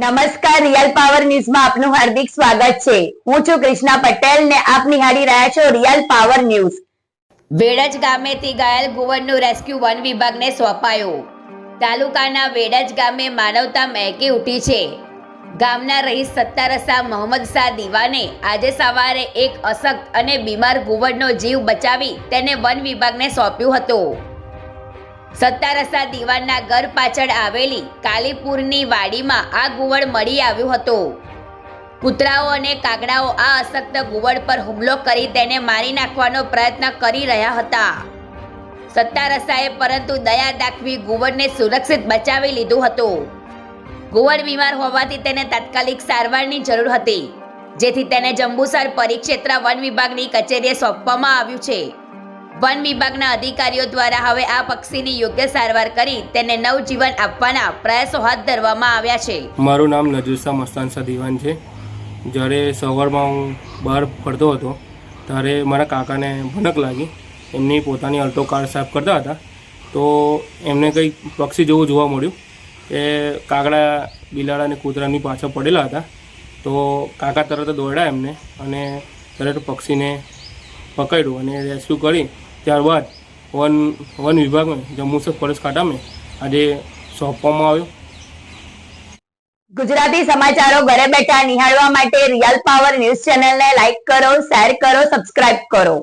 નમસ્કાર real power ન્યૂઝમાં આપનું હાર્દિક સ્વાગત છે. હું છું કૃષ્ણા પટેલ ને આપ નિહાળી રહ્યા છો રિયલ પાવર ન્યૂઝ વેડજ ગામેથી ઘાયલ ગુવરનું રેસ્ક્યુ વન વિભાગને સોંપાયું. તાલુકાના વેડજ ગામે માનવતા મહેકી ઉઠી છે. ગામના રહીશ સત્તારસા મોહમ્મદ શાહ દીવાને આજે સવારે એક અશક્ત અને બીમાર ગુવડનો જીવ બચાવી તેને વન વિભાગને સોંપ્યું હતું. સત્તારસા દીવાનના ઘર પાછળ આવેલી કાલીપુરની વાડીમાં આ ગુવડ મળી આવ્યું હતું. કૂતરાઓ અને કાગડાઓ આ અશક્ત ગુવડ પર હુમલો કરી તેને મારી નાખવાનો પ્રયત્ન કરી રહ્યા હતા. સત્તારસાએ પરંતુ દયા દાખવી ગુવડને સુરક્ષિત બચાવી લીધું હતું. ગુવડ બીમાર હોવાથી તેને તાત્કાલિક સારવારની જરૂર હતી, જેથી તેને જંબુસર પરિક્ષેત્ર વન વિભાગની કચેરીએ સોંપવામાં આવ્યું છે. વન વિભાગના અધિકારીઓ દ્વારા હવે આ પક્ષીની યોગ્ય સારવાર કરી તેને નવજીવન આપવાના પ્રયાસો હાથ ધરવામાં આવ્યા છે. મારું નામ નજુસા મસ્તાનસા દિવાન છે. જ્યારે સવારમાં હું બહાર ફરતો હતો, ત્યારે મારા કાકાને ભનક લાગી. એમની પોતાની અલ્ટો કાર સાફ કરતા હતા. તો એમને કંઈક પક્ષી જેવું જોવા મળ્યું એ કાગડા, બિલાડા અને કૂતરાની પાછળ પડેલા હતા. તો કાકા તરત દોડ્યા એમને અને તરત પક્ષીને પકડ્યું અને રેસ્ક્યુ કરી. ત્યારબાદ વન વન વિભાગમાં જમ્મુસર ફોરેસ્ટ ખાતામાં આજે સોંપવામાં આવ્યો. ગુજરાતી સમાચારો ઘરે બેઠા નિહાળવા માટે રિયલ પાવર ન્યૂઝ ચેનલને લાઈક કરો શેર કરો સબસ્ક્રાઇબ કરો.